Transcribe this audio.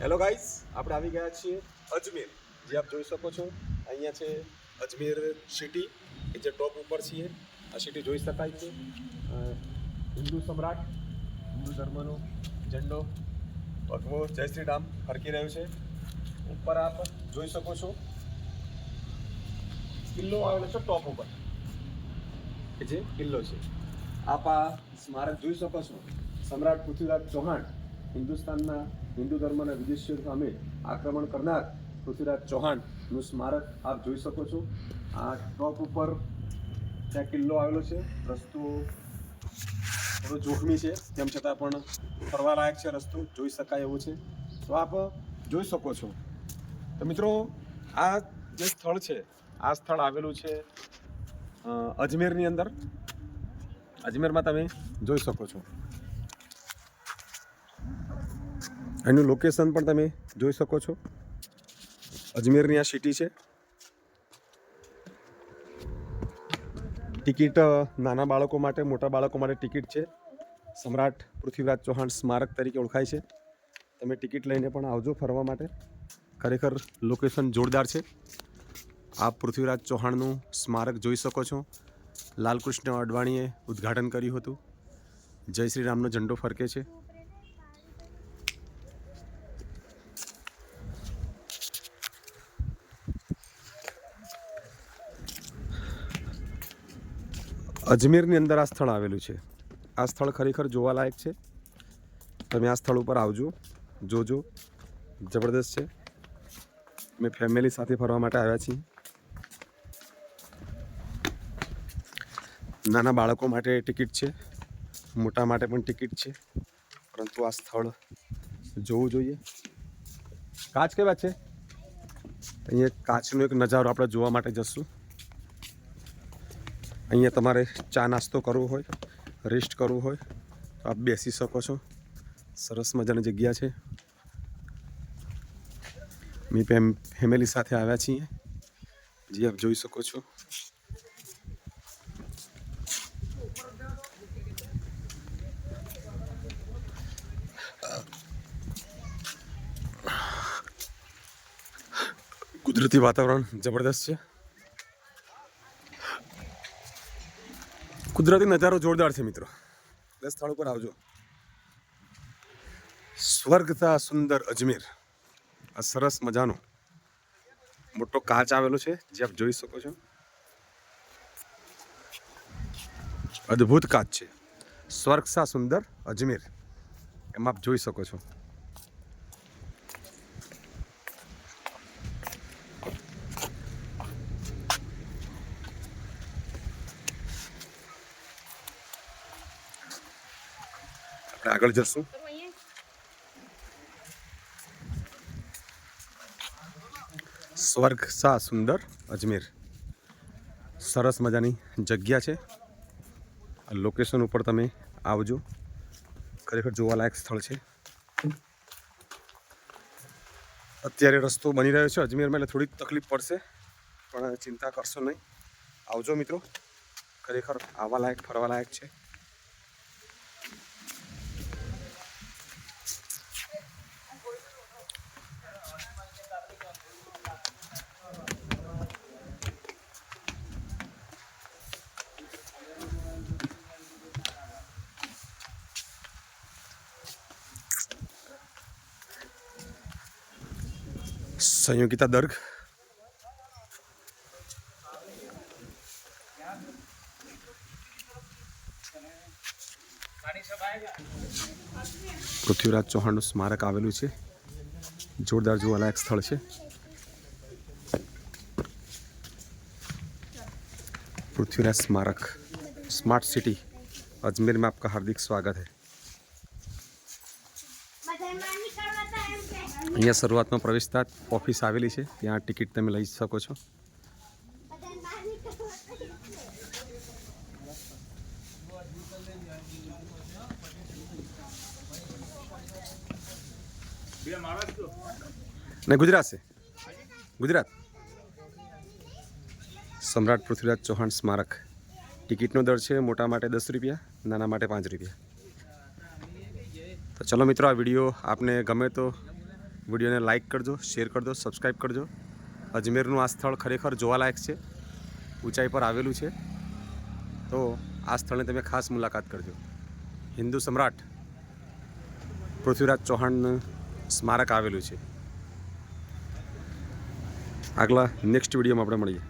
Hello guys આપણે આવી ગયા છીએ અજમેર. જે આપ જોઈ શકો છો, અહીંયા છે અજમેર સિટી કે જે ટોપ ઉપર છીએ. આ સિટી જોઈ શકાય છે. હિન્દુ સમ્રાટ, હિન્દુ ધર્મનો ઝંડો, ભગવો, જય શ્રી રામ ફરકી રહ્યો છે. ઉપર આપ જોઈ શકો છો. કિલ્લો આવેલો છે ટોપ ઉપર. કે જે કિલ્લો છે. આપ આ સ્મારક જોઈ શકો છો. સમ્રાટ પૃથ્વીરાજ ચૌહાણ હિન્દુસ્તાનના હિન્દુ ધર્મના વિદેશીઓ સામે આક્રમણ કરનાર પૃથ્વીરાજ ચૌહાણનું સ્મારક આપ જોઈ શકો છો. આ ટોપ ઉપર ત્યાં કિલ્લો આવેલો છે. રસ્તો થોડો જોખમી છે. તેમ છતાં પણ ફરવાલાયક છે રસ્તો. જોઈ શકાય એવો છે. તો આપ જોઈ શકો છો. તો મિત્રો, આ જે સ્થળ છે, આ સ્થળ આવેલું છે અજમેરની અંદર. અજમેરમાં તમે જોઈ શકો છો. એનું લોકેશન પણ તમે જોઈ શકો છો. અજમેરની આ સિટી છે. ટિકિટ નાના બાળકો માટે, મોટા બાળકો માટે ટિકિટ છે. સમ્રાટ પૃથ્વીરાજ ચૌહાણ સ્મારક તરીકે ઓળખાય છે. તમે ટિકિટ લઈને પણ આવજો ફરવા માટે. ખરેખર લોકેશન જોરદાર છે. આપ પૃથ્વીરાજ ચૌહાણનું સ્મારક જોઈ શકો છો. લાલકૃષ્ણ અડવાણીએ ઉદ્ઘાટન કર્યું હતું. જય શ્રી રામનો ઝંડો ફરકે છે. અજમેરની અંદર આ સ્થળ આવેલું છે. આ સ્થળ ખરેખર જોવાલાયક છે. તમે આ સ્થળ ઉપર આવજો, જોજો. જબરદસ્ત છે. મેં ફેમિલી સાથે ફરવા માટે આવ્યા છીએ. નાના બાળકો માટે ટિકિટ છે. મોટા માટે પણ ટિકિટ છે. પરંતુ આ સ્થળ જોવું જોઈએ. કાચ કેવા છે? અહીંયા કાચનો એક નજારો આપણે જોવા માટે જશું. અહીંયા તમારે ચા નાસ્તો કરવો હોય, રેસ્ટ કરવું હોય, તો આપ બેસી શકો છો. સરસ મજાની જગ્યા છે. મેં ફેમ ફેમિલી સાથે આવ્યા છીએ. જે આપ જોઈ શકો છો. કુદરતી વાતાવરણ જબરદસ્ત છે. કુદરતી નજારો જોરદાર છે, મિત્રો. દસ સ્થળ ઉપર આવજો. સ્વર્ગતા સુંદર અજમેર. આ સરસ મજાનો મોટો કાચ આવેલો છે, જે આપ જોઈ શકો છો. અદ્ભુત કાચ છે. સ્વર્ગસા સુંદર અજમેર. એમ આપ જોઈ શકો છો. આપણે આગળ જશું. સ્વર્ગ સા સુંદર, અજમેર. સરસ મજાની જગ્યા છે. લોકેશન ઉપર તમે આવજો. ખરેખર જોવાલાયક સ્થળ છે. અત્યારે રસ્તો બની રહ્યો છે અજમેરમાં, એટલે થોડીક તકલીફ પડશે. પણ ચિંતા કરશો નહીં. આવજો મિત્રો. ખરેખર આવવાલાયક, ફરવાલાયક છે. સંયોગિતા દર્ગ પૃથ્વીરાજ ચૌહાણનું સ્મારક આવેલું છે. જોરદાર જોવાલાયક સ્થળ છે. પૃથ્વીરાજ સ્મારક. Smart city. અજમેરમાં આપકા હાર્દિક સ્વાગત હૈ. અહીંયા શરૂઆતમાં પ્રવેશતા ઓફિસ આવેલી છે. ત્યાં ટિકિટ તમે લઈ શકો છો. ને ગુજરાત છે? ગુજરાત. સમ્રાટ પૃથ્વીરાજ ચૌહાણ સ્મારક. ટિકિટનો દર છે મોટા માટે દસ રૂપિયા, નાના માટે પાંચ રૂપિયા. તો ચલો મિત્રો, આ વીડિયો આપને ગમે તો વિડીયોને લાઇક કરજો, શેર કરજો, સબસ્ક્રાઈબ કરજો. અજમેરનું આ સ્થળ ખરેખર જોવાલાયક છે, ઊંચાઈ પર આવેલું છે. તો આ સ્થળની તમે ખાસ મુલાકાત કરજો. હિન્દુ સમ્રાટ પૃથ્વીરાજ ચૌહાણનું સ્મારક આવેલું છે. આગલા નેક્સ્ટ વિડીયોમાં આપણે મળીએ.